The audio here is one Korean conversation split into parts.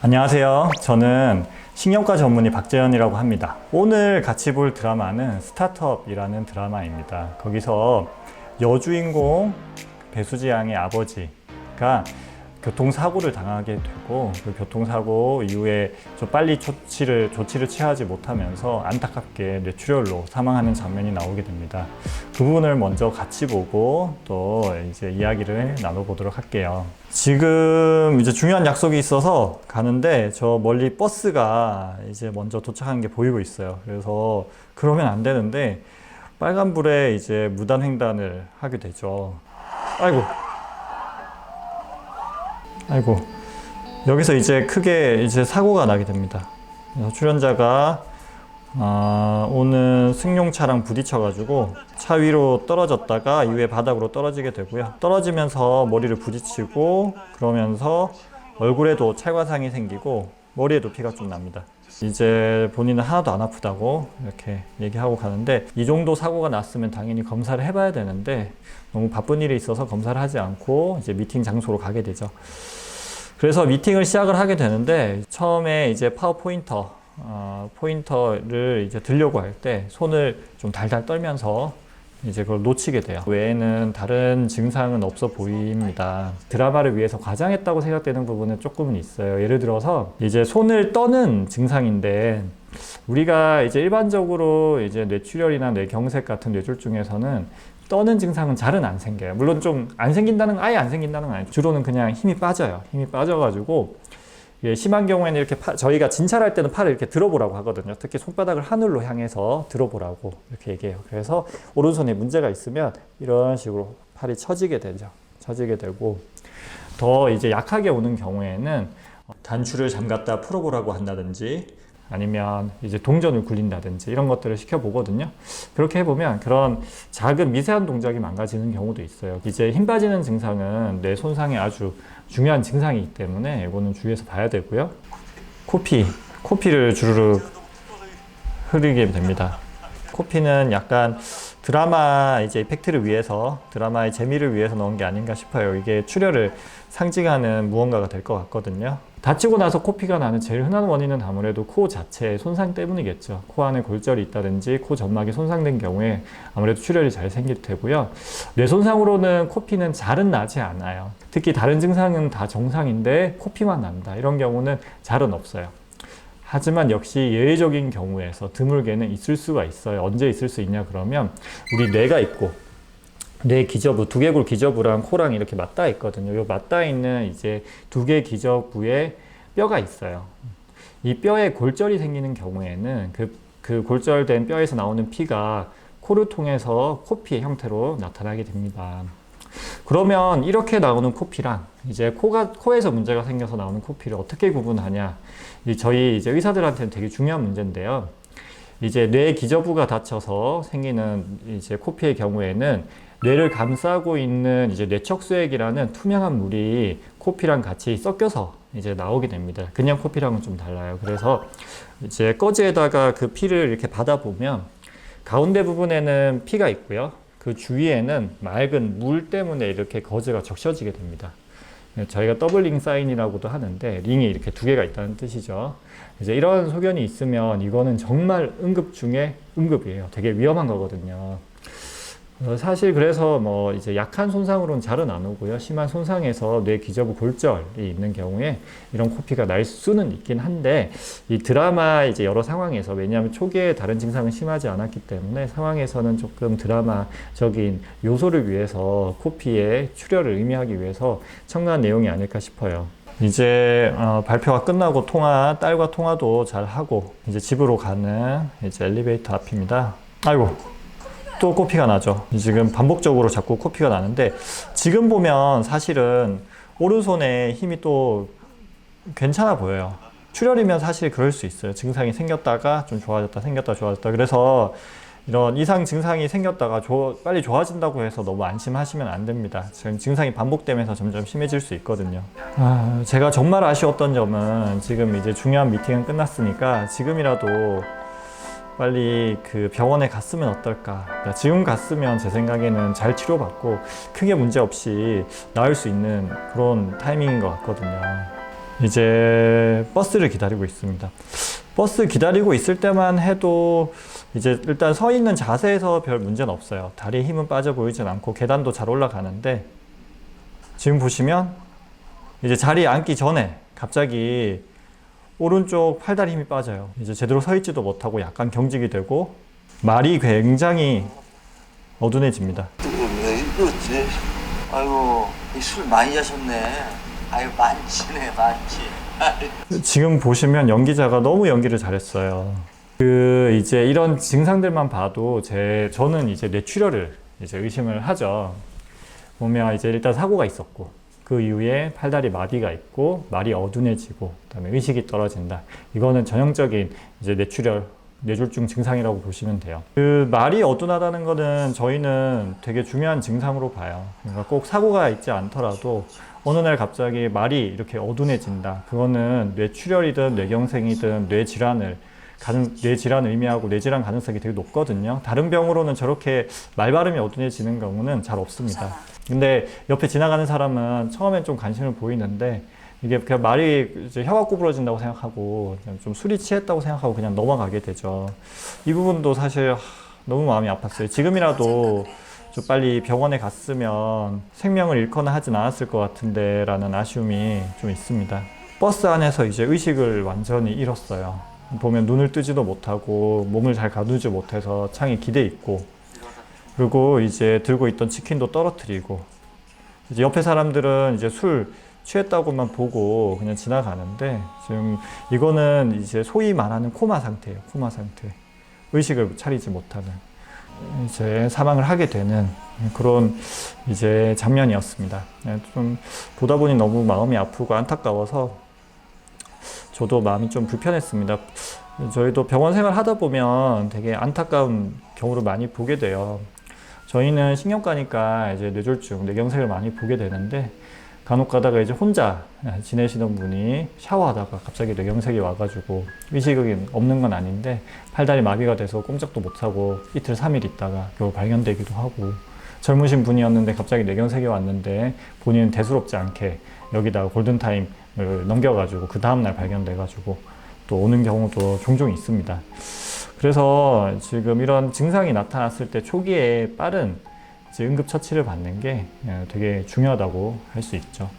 안녕하세요. 저는 신경과 전문의 박재현이라고 합니다. 오늘 같이 볼 드라마는 스타트업이라는 드라마입니다. 거기서 여주인공 배수지 양의 아버지가 교통사고를 당하게 되고 그 교통사고 이후에 좀 빨리 조치를, 조치를 취하지 못하면서 안타깝게 뇌출혈로 사망하는 장면이 나오게 됩니다. 그 부분을 먼저 같이 보고 또 이제 이야기를 나눠보도록 할게요. 지금 이제 중요한 약속이 있어서 가는데 저 멀리 버스가 이제 먼저 도착한 게 보이고 있어요. 그래서 그러면 안 되는데 빨간불에 이제 무단 횡단을 하게 되죠. 아이고. 아이고. 여기서 이제 크게 이제 사고가 나게 됩니다. 출연자가 아, 오는 승용차랑 부딪혀가지고 차 위로 떨어졌다가 이후에 바닥으로 떨어지게 되고요. 떨어지면서 머리를 부딪히고 그러면서 얼굴에도 찰과상이 생기고 머리에도 피가 좀 납니다. 이제 본인은 하나도 안 아프다고 이렇게 얘기하고 가는데 이 정도 사고가 났으면 당연히 검사를 해봐야 되는데 너무 바쁜 일이 있어서 검사를 하지 않고 이제 미팅 장소로 가게 되죠. 그래서 미팅을 시작을 하게 되는데 처음에 이제 파워포인터 어, 포인터를 이제 들려고 할 때 손을 좀 달달 떨면서 이제 그걸 놓치게 돼요. 외에는 다른 증상은 없어 보입니다. 드라마를 위해서 과장했다고 생각되는 부분은 조금은 있어요. 예를 들어서 이제 손을 떠는 증상인데 우리가 이제 일반적으로 이제 뇌출혈이나 뇌경색 같은 뇌졸중에서는 떠는 증상은 잘은 안 생겨요. 물론 좀 안 생긴다는 건 아예 안 생긴다는 건 아니죠. 주로는 그냥 힘이 빠져요. 힘이 빠져가지고 예, 심한 경우에는 이렇게 파- 저희가 진찰할 때는 팔을 이렇게 들어보라고 하거든요. 특히 손바닥을 하늘로 향해서 들어보라고 이렇게 얘기해요. 그래서 오른손에 문제가 있으면 이런 식으로 팔이 처지게 되죠. 처지게 되고 더 이제 약하게 오는 경우에는 단추를 잠갔다 풀어보라고 한다든지 아니면 이제 동전을 굴린다든지 이런 것들을 시켜보거든요. 그렇게 해보면 그런 작은 미세한 동작이 망가지는 경우도 있어요. 이제 힘 빠지는 증상은 뇌 손상에 아주 중요한 증상이기 때문에 이거는 주의해서 봐야 되고요. 코피, 코피를 주르륵 흐르게 됩니다. 코피는 약간 드라마 이제 이펙트를 위해서 드라마의 재미를 위해서 넣은 게 아닌가 싶어요. 이게 출혈을 상징하는 무언가가 될 것 같거든요. 다치고 나서 코피가 나는 제일 흔한 원인은 아무래도 코 자체의 손상 때문이겠죠. 코 안에 골절이 있다든지 코 점막이 손상된 경우에 아무래도 출혈이 잘 생길 테고요. 뇌 손상으로는 코피는 잘은 나지 않아요. 특히 다른 증상은 다 정상인데 코피만 난다. 이런 경우는 잘은 없어요. 하지만 역시 예외적인 경우에서 드물게는 있을 수가 있어요. 언제 있을 수 있냐 그러면 우리 뇌가 있고 뇌 기저부, 두개골 기저부랑 코랑 이렇게 맞닿아 있거든요. 요 맞닿아 있는 이제 두개 기저부에 뼈가 있어요. 이 뼈에 골절이 생기는 경우에는 그, 그 골절된 뼈에서 나오는 피가 코를 통해서 코피의 형태로 나타나게 됩니다. 그러면 이렇게 나오는 코피랑 이제 코가 코에서 문제가 생겨서 나오는 코피를 어떻게 구분하냐? 이 저희 이제 의사들한테는 되게 중요한 문제인데요. 이제 뇌 기저부가 다쳐서 생기는 이제 코피의 경우에는 뇌를 감싸고 있는 이제 뇌척수액이라는 투명한 물이 코피랑 같이 섞여서 이제 나오게 됩니다. 그냥 코피랑은 좀 달라요. 그래서 이제 꺼지에다가 그 피를 이렇게 받아보면 가운데 부분에는 피가 있고요. 그 주위에는 맑은 물 때문에 이렇게 거즈가 적셔지게 됩니다. 저희가 더블 링 사인이라고도 하는데 링이 이렇게 두 개가 있다는 뜻이죠. 이제 이런 소견이 있으면 이거는 정말 응급 중에 응급이에요. 되게 위험한 거거든요. 어, 사실 그래서 뭐 이제 약한 손상으로는 잘은 안 오고요. 심한 손상에서 뇌 기저부 골절이 있는 경우에 이런 코피가 날 수는 있긴 한데 이 드라마 이제 여러 상황에서 왜냐하면 초기에 다른 증상은 심하지 않았기 때문에 상황에서는 조금 드라마적인 요소를 위해서 코피의 출혈을 의미하기 위해서 첨가한 내용이 아닐까 싶어요. 이제 어, 발표가 끝나고 통화 딸과 통화도 잘 하고 이제 집으로 가는 이제 엘리베이터 앞입니다. 아이고 또 코피가 나죠. 지금 반복적으로 자꾸 코피가 나는데 지금 보면 사실은 오른손에 힘이 또 괜찮아 보여요. 출혈이면 사실 그럴 수 있어요. 증상이 생겼다가 좀 좋아졌다, 생겼다, 좋아졌다. 그래서 이런 이상 증상이 생겼다가 조- 빨리 좋아진다고 해서 너무 안심하시면 안 됩니다. 지금 증상이 반복되면서 점점 심해질 수 있거든요. 아, 제가 정말 아쉬웠던 점은 지금 이제 중요한 미팅은 끝났으니까 지금이라도 빨리 그 병원에 갔으면 어떨까. 그러니까 지금 갔으면 제 생각에는 잘 치료받고 크게 문제 없이 나을 수 있는 그런 타이밍인 것 같거든요. 이제 버스를 기다리고 있습니다. 버스 기다리고 있을 때만 해도 이제 일단 서 있는 자세에서 별 문제는 없어요. 다리에 힘은 빠져 보이진 않고 계단도 잘 올라가는데 지금 보시면 이제 자리에 앉기 전에 갑자기 오른쪽 팔다리 힘이 빠져요. 이제 제대로 서 있지도 못하고 약간 경직이 되고 말이 굉장히 어둔해집니다. 왜 이러지? 아이고 이술 많이 자셨네. 아유 많지네 많지. 지금 보시면 연기자가 너무 연기를 잘했어요. 그 이제 이런 증상들만 봐도 제 저는 이제 뇌출혈을 이제 의심을 하죠. 보면 이제 일단 사고가 있었고 그 이후에 팔다리 마비가 있고 말이 어둔해지고 그다음에 의식이 떨어진다. 이거는 전형적인 이제 뇌출혈 뇌졸중 증상이라고 보시면 돼요. 그 말이 어둔하다는 거는 저희는 되게 중요한 증상으로 봐요. 그러니까 꼭 사고가 있지 않더라도 어느 날 갑자기 말이 이렇게 어둔해진다. 그거는 뇌출혈이든 뇌경색이든 뇌질환을 가능, 뇌질환을 의미하고 뇌질환 가능성이 되게 높거든요. 다른 병으로는 저렇게 말 발음이 어둔해지는 경우는 잘 없습니다. 근데 옆에 지나가는 사람은 처음엔 좀 관심을 보이는데 이게 그냥 말이 혀가 구부러진다고 생각하고 좀 술이 취했다고 생각하고 그냥 넘어가게 되죠. 이 부분도 사실 하, 너무 마음이 아팠어요. 지금이라도 좀 빨리 병원에 갔으면 생명을 잃거나 하진 않았을 것 같은데 라는 아쉬움이 좀 있습니다. 버스 안에서 이제 의식을 완전히 잃었어요. 보면 눈을 뜨지도 못하고 몸을 잘 가누지 못해서 창에 기대 있고 그리고 이제 들고 있던 치킨도 떨어뜨리고 이제 옆에 사람들은 이제 술 취했다고만 보고 그냥 지나가는데 지금 이거는 이제 소위 말하는 코마 상태예요. 코마 상태. 의식을 차리지 못하는 이제 사망을 하게 되는 그런 이제 장면이었습니다. 네, 좀 보다 보니 너무 마음이 아프고 안타까워서 저도 마음이 좀 불편했습니다. 저희도 병원 생활 하다 보면 되게 안타까운 경우를 많이 보게 돼요. 저희는 신경과니까 이제 뇌졸중, 뇌경색을 많이 보게 되는데 간혹 가다가 이제 혼자 지내시던 분이 샤워하다가 갑자기 뇌경색이 와가지고 의식이 없는 건 아닌데 팔다리 마비가 돼서 꼼짝도 못하고 이틀, 삼일 있다가 겨우 발견되기도 하고 젊으신 분이었는데 갑자기 뇌경색이 왔는데 본인은 대수롭지 않게 여기다가 골든타임을 넘겨가지고 그 다음날 발견돼가지고 또 오는 경우도 종종 있습니다. 그래서 지금 이런 증상이 나타났을 때 초기에 빠른 응급처치를 받는 게 예, 되게 중요하다고 할 수 있죠.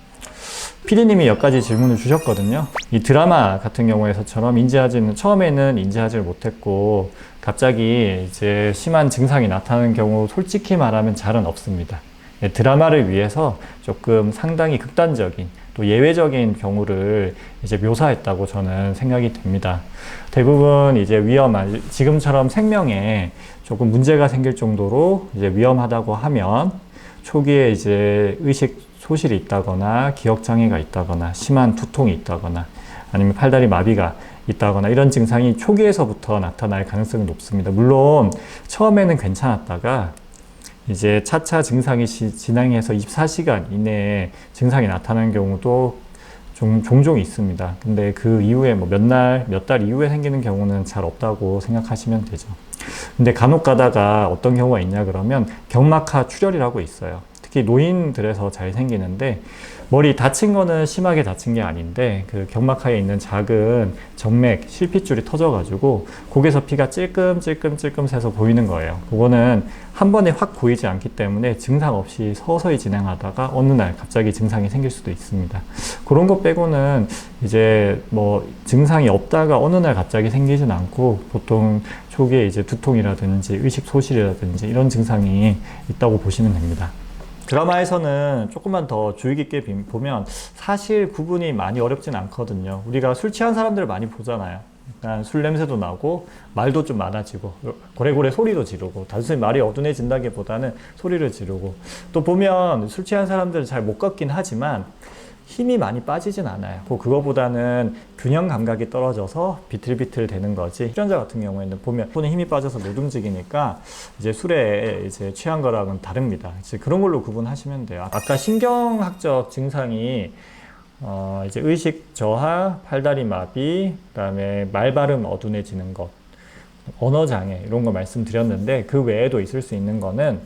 피디님이 몇 가지 질문을 주셨거든요. 이 드라마 같은 경우에서처럼 인지하지는 처음에는 인지하지를 못했고 갑자기 이제 심한 증상이 나타나는 경우 솔직히 말하면 잘은 없습니다. 예, 드라마를 위해서 조금 상당히 극단적인 또 예외적인 경우를 이제 묘사했다고 저는 생각이 됩니다. 대부분 이제 위험한 지금처럼 생명에 조금 문제가 생길 정도로 이제 위험하다고 하면 초기에 이제 의식 소실이 있다거나 기억 장애가 있다거나 심한 두통이 있다거나 아니면 팔다리 마비가 있다거나 이런 증상이 초기에서부터 나타날 가능성이 높습니다. 물론 처음에는 괜찮았다가 이제 차차 증상이 시- 진행해서 24시간 이내에 증상이 나타나는 경우도 종, 종종 있습니다. 근데 그 이후에 뭐 몇 날, 몇 달 이후에 생기는 경우는 잘 없다고 생각하시면 되죠. 근데 간혹 가다가 어떤 경우가 있냐 그러면 경막하 출혈이라고 있어요. 특히 노인들에서 잘 생기는데 머리 다친 거는 심하게 다친 게 아닌데 그 경막하에 있는 작은 정맥 실핏줄이 터져가지고 kok에서 피가 찔끔찔끔찔끔 새서 보이는 거예요. 그거는 한 번에 확 보이지 않기 때문에 증상 없이 서서히 진행하다가 어느 날 갑자기 증상이 생길 수도 있습니다. 그런 것 빼고는 이제 뭐 증상이 없다가 어느 날 갑자기 생기진 않고 보통 초기에 이제 두통이라든지 의식 소실이라든지 이런 증상이 있다고 보시면 됩니다. 드라마에서는 조금만 더 주의 깊게 비- 보면 사실 구분이 많이 어렵진 않거든요. 우리가 술 취한 사람들을 많이 보잖아요. 약간 술 냄새도 나고 말도 좀 많아지고 고래고래 소리도 지르고 단순히 말이 어둔해진다기보다는 소리를 지르고 또 보면 술 취한 사람들은 잘 못 걷긴 하지만 힘이 많이 빠지진 않아요. 뭐 그거보다는 균형 감각이 떨어져서 비틀비틀 되는 거지. 출연자 같은 경우에는 보면 손에 힘이 빠져서 못 움직이니까 이제 술에 이제 취한 거랑은 다릅니다. 이제 그런 걸로 구분하시면 돼요. 아까 신경학적 증상이 어 이제 의식 저하, 팔다리 마비, 그다음에 말 발음 어둔해지는 것, 언어 장애 이런 거 말씀드렸는데 그 외에도 있을 수 있는 거는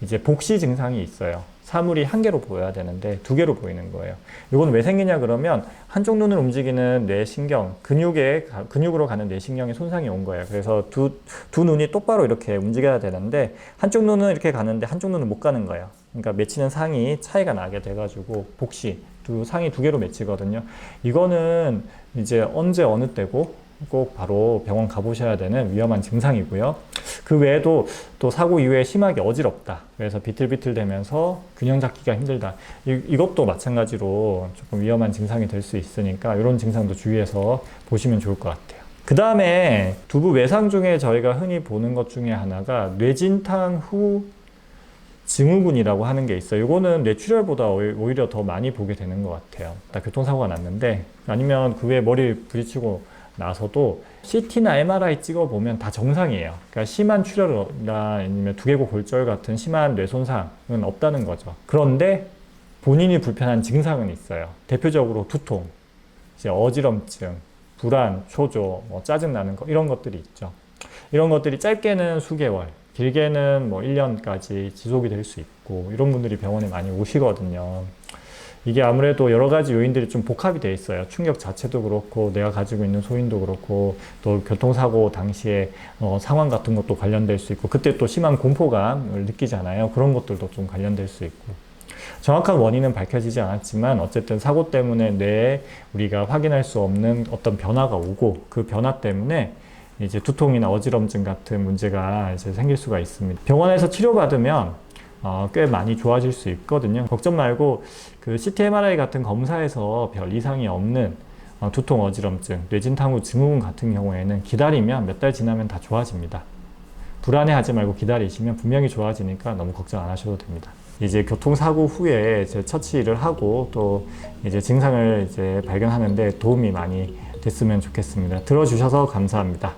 이제 복시 증상이 있어요. 사물이 한 개로 보여야 되는데 두 개로 보이는 거예요. 이건 왜 생기냐 그러면 한쪽 눈을 움직이는 뇌신경, 근육에 가- 근육으로 가는 뇌신경에 손상이 온 거예요. 그래서 두, 두 눈이 똑바로 이렇게 움직여야 되는데 한쪽 눈은 이렇게 가는데 한쪽 눈은 못 가는 거예요. 그러니까 맺히는 상이 차이가 나게 돼가지고 복시 두 상이 두 개로 맺히거든요. 이거는 이제 언제 어느 때고 꼭 바로 병원 가보셔야 되는 위험한 증상이고요. 그 외에도 또 사고 이후에 심하게 어지럽다. 그래서 비틀비틀 되면서 균형 잡기가 힘들다. 이, 이것도 마찬가지로 조금 위험한 증상이 될 수 있으니까 이런 증상도 주의해서 보시면 좋을 것 같아요. 그 다음에 두부 외상 중에 저희가 흔히 보는 것 중에 하나가 뇌진탕 후 증후군이라고 하는 게 있어요. 이거는 뇌출혈보다 오히- 오히려 더 많이 보게 되는 것 같아요. 나 교통사고가 났는데 아니면 그 후에 머리 부딪히고 나서도 CT나 MRI 찍어 보면 다 정상이에요. 그러니까 심한 출혈이나 아니면 두개골 골절 같은 심한 뇌 손상은 없다는 거죠. 그런데 본인이 불편한 증상은 있어요. 대표적으로 두통, 어지럼증, 불안, 초조, 뭐 짜증 나는 거 이런 것들이 있죠. 이런 것들이 짧게는 수개월, 길게는 뭐 1년까지 지속이 될 수 있고 이런 분들이 병원에 많이 오시거든요. 이게 아무래도 여러 가지 요인들이 좀 복합이 돼 있어요. 충격 자체도 그렇고 내가 가지고 있는 소인도 그렇고 또 교통사고 당시에 어, 상황 같은 것도 관련될 수 있고 그때 또 심한 공포감을 느끼잖아요. 그런 것들도 좀 관련될 수 있고 정확한 원인은 밝혀지지 않았지만 어쨌든 사고 때문에 뇌에 우리가 확인할 수 없는 어떤 변화가 오고 그 변화 때문에 이제 두통이나 어지럼증 같은 문제가 이제 생길 수가 있습니다. 병원에서 치료받으면 어, 꽤 많이 좋아질 수 있거든요. 걱정 말고 그 CT, MRI 같은 검사에서 별 이상이 없는 어, 두통, 어지럼증, 뇌진탕 후 증후군 같은 경우에는 기다리면 몇 달 지나면 다 좋아집니다. 불안해하지 말고 기다리시면 분명히 좋아지니까 너무 걱정 안 하셔도 됩니다. 이제 교통사고 후에 이제 처치를 하고 또 이제 증상을 이제 발견하는데 도움이 많이 됐으면 좋겠습니다. 들어주셔서 감사합니다.